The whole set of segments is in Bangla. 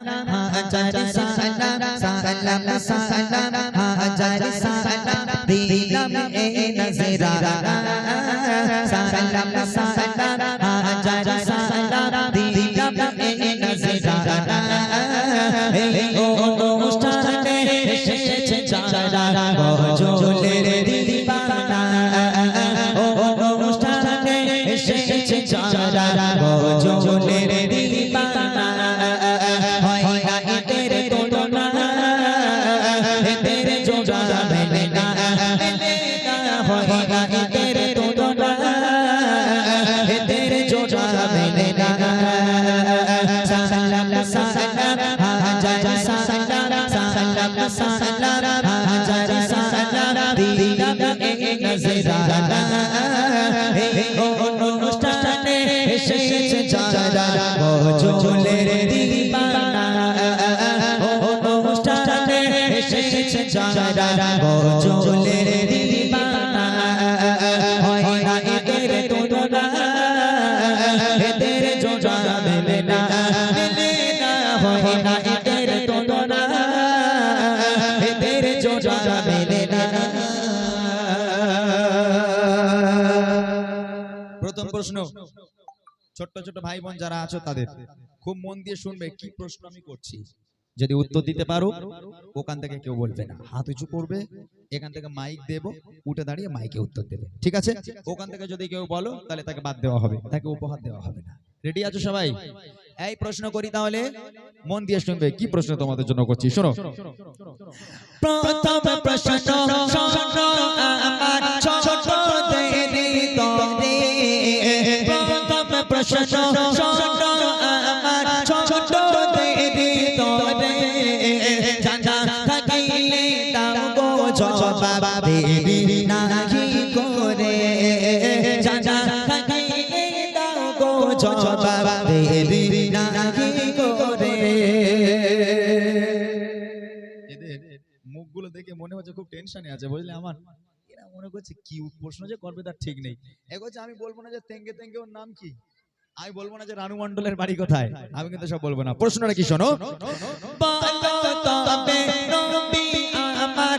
হাজার সালাম সালাম হাজার প্রশ্ন? ছোট্ট ছোট ভাই বোন যারা আছো তাদের, খুব মন দিয়ে শুনবে কি প্রশ্ন আমি করছি। যদি উত্তর দিতে পারো, ওখান থেকে কেউ বলবে না। হাত উঁচু করবে, এখান থেকে মাইক দেব, উঠে দাঁড়িয়ে মাইকে উত্তর দেবে। ঠিক আছে? ওখান থেকে যদি কেউ বলো, তাহলে তাকে বাদ দেওয়া হবে, তাকে উপহার দেওয়া হবে না। রেডি আছো সবাই? এই প্রশ্ন করি তাহলে। মন দিয়ে শুনবে কি প্রশ্ন তোমাদের জন্য করছি, শোনো। প্রথম প্রশ্ন মুখগুলো দেখে মনে হচ্ছে খুব টেনশনে আছে বুঝলে আমার এরা মনে করছে কি প্রশ্ন যে করবে তার ঠিক নেই এগোচ্ছে আমি বলব না যে তেঙ্গে তেঙ্গে ওর নাম কি আমি বলব না যে রানু মন্ডলের বাড়ি কোথায় আমি কিন্তু সব বলব না প্রশ্নটা কি শোনো আমার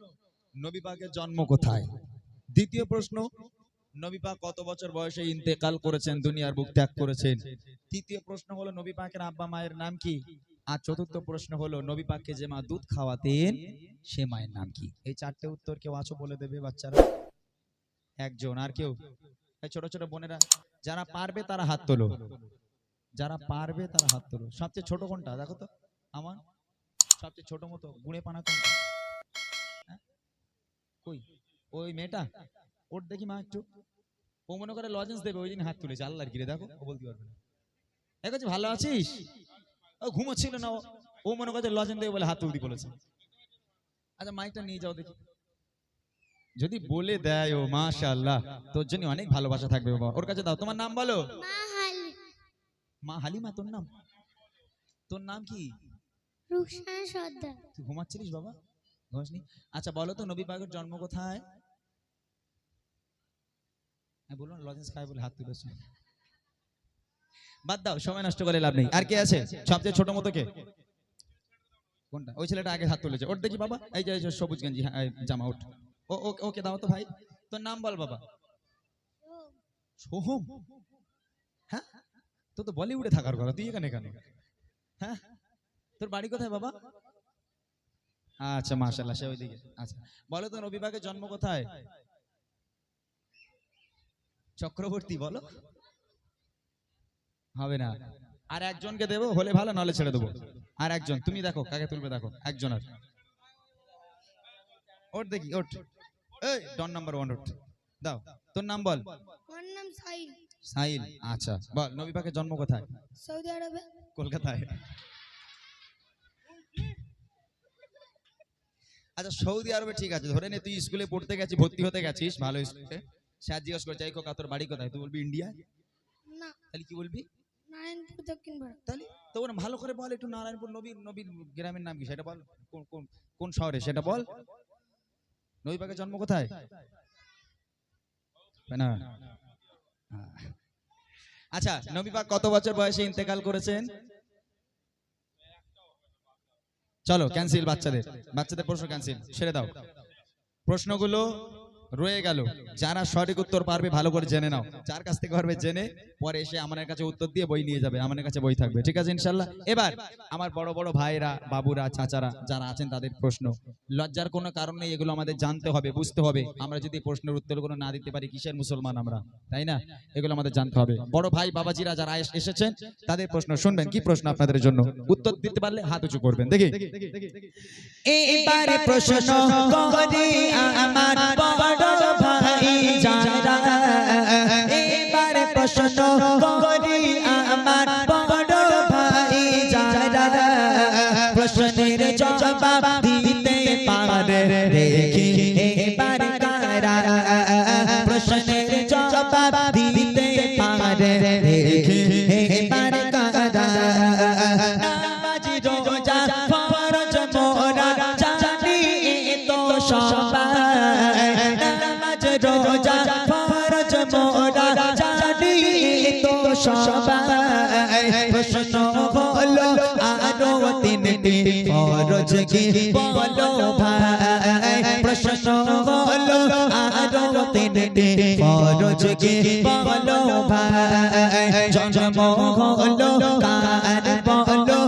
নবী পাকের জন্ম কোথায়? দ্বিতীয় প্রশ্ন নবীপাক কত বছর বয়সে ইন্তেকাল করেছেন, দুনিয়ার বুক ত্যাগ করেছেন? তৃতীয় প্রশ্ন হলো নবী আব্বা মায়ের নাম কি? আর চতুর্থ প্রশ্ন হলো নবী যে মা দুধ খাওয়াতেন, সে মায়ের নাম কি? এই চারটে উত্তর কেউ আছো বলে দেবে বাচ্চারা? একজন, আর কেউ? ছোট ছোট বোনেরা, যারা পারবে তারা হাত তোলো। যারা পারবে তারা হাত তোলো। সবচেয়ে ছোট কোনটা? দেখো তো, আমার। সবচেয়ে ছোট মতো, গুঁড়ে পানা কোনটা? কই? ওই মেয়েটা? ওর দেখি মা একটু। ও মনে করে লজেন্স দেবে ওই দিন হাত তুলেছে। আল্লাহর গিরে দেখো ও বলতে পারবে না। এক আছে ভালো আছিস? ও ঘুমোচ্ছিল না ও। মনে করছে লজেন্স দেবে বলে হাত তুলতে বলেছে। আচ্ছা মাইকটা নিয়ে যাও দেখি। যদি বলে দেয় ও মাশাআল্লাহ তোর জন্য অনেক ভালোবাসা থাকবে বাবা। ওর কাছে দাও তোমার নাম বলো? মা হালিমা তোর নাম? তোর নাম কি? রুকসানা সর্দার। তুই ঘুমাচ্ছিলিস বাবা? ঘুমাসনি আচ্ছা বলো তো নবী পাকের জন্ম কোথায়? হ্যাঁ বলুন লজেন্স খায় বলে হাত তুলেছে। বাদ দাও সময় নষ্ট করে লাভ নেই। আর কে আছে? সবচেয়ে ছোট মতো কে? কোনটা? ওই ছেলেটা আগে হাত তুলেছে। ওর দেখি বাবা। এই যে সবুজ গেঞ্জি হ্যাঁ, জামা ওঠ ও ওকে দাও তো ভাই। তোর নাম বল বাবা। সোহম। হ্যাঁ? তো তো বলিউডে থাকার কথা। তুই এখানে কেন? হ্যাঁ? তোর বাড়ি কোথায় বাবা? আচ্ছা মাশাল্লাহ সে ওইদিকে। আচ্ছা বলো তো নবী জন্ম কোথায়? চক্রবর্তী বলো। হবে না। আর একজনকে দেবো হলে ভালো নাহলে ছেড়ে দেবো। আর একজন তুমি দেখো কাকে তুলবে দেখো একজন আর ওট দেখি ওট। এই ডন নাম্বার ওয়ান ওট। দাও তোর নাম বল। আমার নাম সাইল সাহিল আচ্ছা বল নবী পাকের জন্ম কোথায়? সৌদি আরবে। কলকাতায়। আচ্ছা সৌদি আরবে ঠিক আছে। ধরে নে তুই স্কুলে পড়তে গেছিস ভর্তি হতে গেছিস ভালো স্কুলে। স্যার জিজ্ঞেস করছে এই খোকা তোর বাড়ি কোথায়? তুই বলবি ইন্ডিয়া? না। তাহলে কি বলবি? নারায়ণপুর দক্ষিণ ভারত। তাহলে তো ওরা ভালো করে বল একটু নারায়ণপুর নবীর নবীর গ্রামের নাম কি? সেটা বল। কোন কোন কোন শহরে? সেটা বল। নবী পাকের জন্ম কোথায়? না। আচ্ছা নবী পাক কত বছর বয়সে ইন্তেকাল করেছেন? চলো ক্যান্সেল বাচ্চাদের। বাচ্চাদের প্রশ্ন ক্যান্সেল ছেড়ে দাও। প্রশ্নগুলো রয়ে গেল। যারা সঠিক উত্তর পারবে, ভালো করে জেনে নাও। যার কাছ থেকে পারবে জেনে, পরে এসে আমাদের কাছে উত্তর দিয়ে বই নিয়ে যাবে, আমাদের কাছে বই থাকবে। ঠিক আছে, ইনশাল্লাহ? এবার, আমার বড় বড় ভাইরা বাবুরা, চাচারা, যারা আছেন, তাদের প্রশ্ন। লজ্জার কোনো কারণ নেই, এগুলো আমাদের জানতে হবে, বুঝতে হবে। আমরা যদি প্রশ্নের উত্তরগুলো না দিতে পারি, কিসের মুসলমান আমরা? তাই না? এগুলো আমাদের জানতে হবে। বড় ভাই, বাবাজিরা যারা এস- এসেছেন, তাদের প্রশ্ন শুনবেন। কি প্রশ্ন আপনাদের জন্য? উত্তর দিতে পারলে হাত উঁচু করবেন। দেখি। এবারে প্রশ্ন আমার বড় ভাই যারা এবারে প্রশ্ন করি আমার বড় ভাই যারা প্রশ্নের জবাব দিতে পারে দেখি এবারে কারা? প্রশ্নের জবাব দিতে পারে দেখি এবারে কারা? নামাজ, রোজা, ফরজ মোরা জানি তো সবাই রোজা ফরজ মোরা জানি তো সবাই। প্রশ্ন হলো, আরও তিনটি ফরজ কি বলো ভাই? প্রশ্ন হলো, আরও তিনটি ফরজ কি বলো ভাই? জন্ম হলো, কার বলো,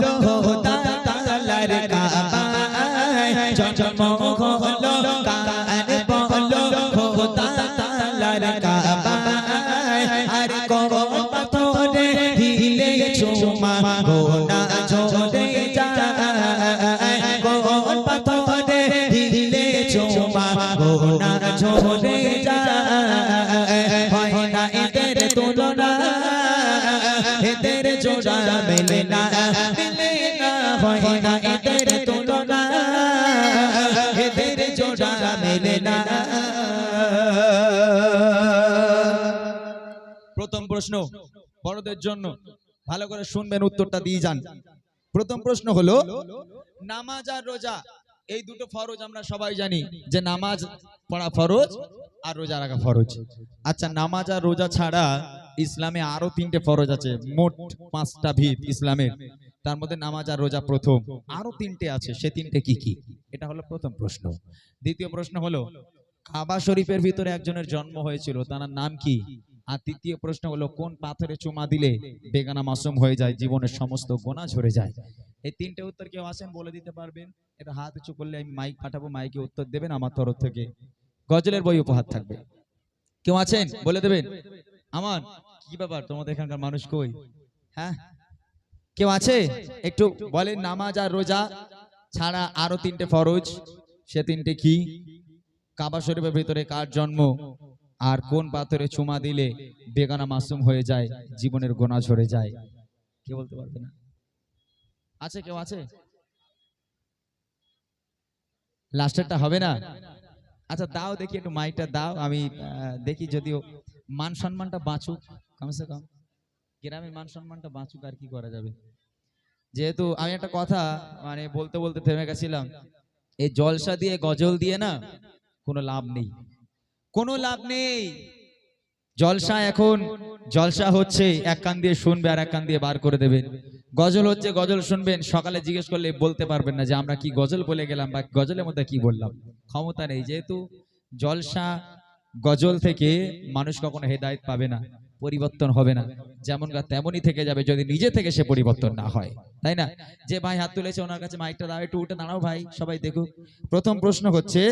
খোদা তালার কাবায়। জন্ম প্রশ্ন বড়দের জন্য। ভালো করে শুনবেন, উত্তরটা দিয়ে যান। প্রথম প্রশ্ন হলো, নামাজ আর রোজা, এই দুটো ফরজ আমরা সবাই জানি যে নামাজ পড়া ফরজ আর রোজা রাখা ফরজ। আচ্ছা নামাজ আর রোজা ছাড়া ইসলামে আরও তিনটে ফরজ আছে, মোট পাঁচটা ভিত ইসলামের। তার মধ্যে নামাজ আর রোজা প্রথম। আরও তিনটে আছে, সে তিনটে কি কি? এটা হলো প্রথম প্রশ্ন। দ্বিতীয় প্রশ্ন হলো, কাবা শরীফের ভিতরে একজনের জন্ম হয়েছিল, তার নাম কি? আর তৃতীয় প্রশ্ন হলো, কোন পাথরে চুমা দিলে বেগানা মাসুম হয়ে যায়? জীবনের সমস্ত গোনা ঝরে যায়। এই তিনটে উত্তর কেউ আসেন বলে দিতে পারবেন। এটা হাত উঁচু করলে আমি মাইক পাঠাবো। মাইকে উত্তর দেবেন, আমার তরফ থেকে। গজলের বই উপহার থাকবে। কেউ আছেন? বলে দেবেন? আমার? কি ব্যাপার? তোমাদের এখানকার মানুষ কই? হ্যাঁ? কেউ আছে? একটু বলেন, নামাজ আর রোজা ছাড়া আরও তিনটে ফরজ। সে তিনটে কি? কাবা শরীফের ভিতরে কার জন্ম? আর কোন পাথরে চুমা দিলে বেগানা মাসুম হয়ে যায়, জীবনের গোনা ঝরে যায়? কে বলতে পারবে না? আছে কেউ আছে? লাস্টেরটা হবে না? আচ্ছা দাও দেখি একটু মাইকটা দাও, আমি দেখি যদিও মান সম্মানটা বাঁচুক। কমসে কম গ্রামের মান সম্মানটা বাঁচুক আর কি করা যাবে? যেহেতু আমি একটা কথা মানে বলতে বলতে থেমে গেছিলাম, এই জলসা দিয়ে গজল দিয়ে না কোনো লাভ নেই। কোনো লাভ নেই। জলসা এখন, জলসা হচ্ছে, এক কান দিয়ে শুনবে আর এক কান দিয়ে বার করে দেবেন গজল হচ্ছে গজল শুনবেন, সকালে জিজ্ঞেস করলে বলতে পারবেন না যে আমরা কি গজল বলে গেলাম বা গজলের মধ্যে কি বললাম। ক্ষমতা নেই, যেহেতু জলসা গজল থেকে মানুষ কখনো হেদায়েত পাবে না, পরিবর্তন হবে না। যেমন তেমনই থেকে যাবে যদি নিজে থেকে সে পরিবর্তন না হয়। তাই না? যে ভাই হাত তুলেছে, ওনার কাছে মাইকটা দাও, একটু উঠে দাঁড়াও ভাই, সবাই দেখুক। প্রথম প্রশ্ন হচ্ছে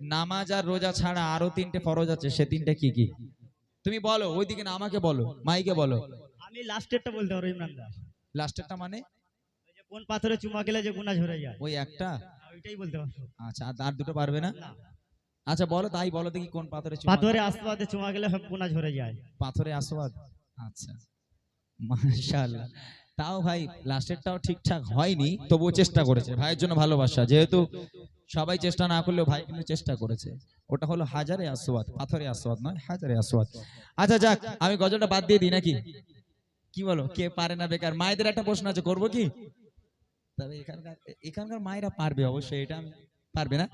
নামাজ আর রোজা ছাড়া আরও তিনটে ফরজ আছে সে তিনটে কি কি? তুমি বলো ওইদিকে না আমাকে বলো মাইকে বলো। আমি লাস্টেরটা বলতে পারব ইমরান দা। লাস্টেরটা মানে? ওই যে কোন পাথরে চুমা গেলে যে গুণা ঝরে যায়। ওই একটা? ওইটাই বলতে পারব। আচ্ছা আর দুটো পারবে না। আচ্ছা বলো তাই বলো দেখি কোন পাথরে চুমা পাথরে আস্তে চুমা গেলে সব গুণা ঝরে যায়। পাথরে আসবাদ? আচ্ছা। মাশাআল্লাহ। তাও ভাই লাস্টেরটাও ঠিকঠাক হয়নি, তবুও চেষ্টা করেছে। ভাইয়ের জন্য ভালোবাসা, যেহেতু সবাই চেষ্টা না করলেও ভাই কিন্তু চেষ্টা করেছে। ওটা হলো হাজারে আসওয়াদ, পাথরে আসওয়াদ নয়, হাজারে আসওয়াদ। আচ্ছা যাক, আমি গজলটা বাদ দিয়ে দিই নাকি? কি বলো, কে পারে না বেকার? মায়েদের একটা প্রশ্ন আছে, করব কি? তবে এখানকার এখানকার মায়েরা পারবে অবশ্যই, এটা পারবে না?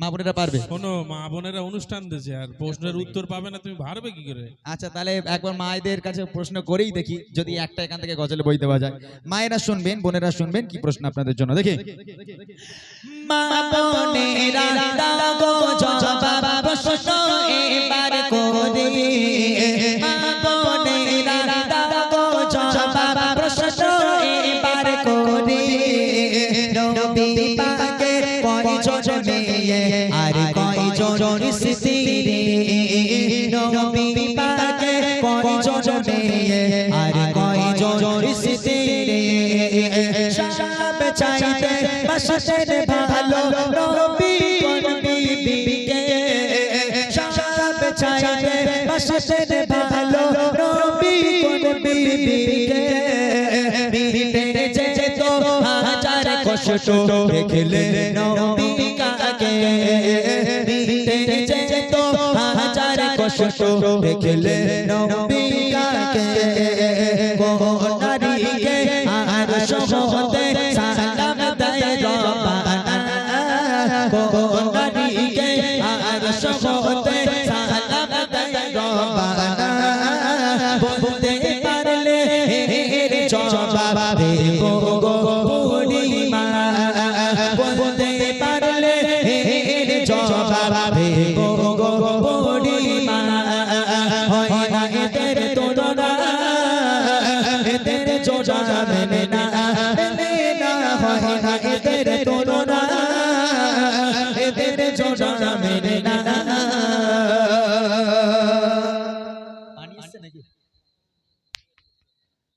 মা বোনেরা পারবে? শোনো মা বোনেরা অনুষ্ঠান দিয়েছে আর প্রশ্নের উত্তর পাবে না তুমি পারবে কি করে? আচ্ছা তাহলে একবার মায়েদের কাছে প্রশ্ন করেই দেখি যদি একটা এখান থেকে গজলে বই দেওয়া যায়। মায়েরা শুনবেন বোনেরা শুনবেন কি প্রশ্ন আপনাদের জন্য? দেখি। মা বোনেরা চাইতে, বাসতে ভালো নবী কোন বিবিকে। সব চাইতে, বাসতে ভালো নবী কোন বিবিকে। বিবিতে যে তো হাজার কষ্ট, দেখলে নবী কাকে। বিবিতে যে তো হাজার কষ্ট, দেখলে নবী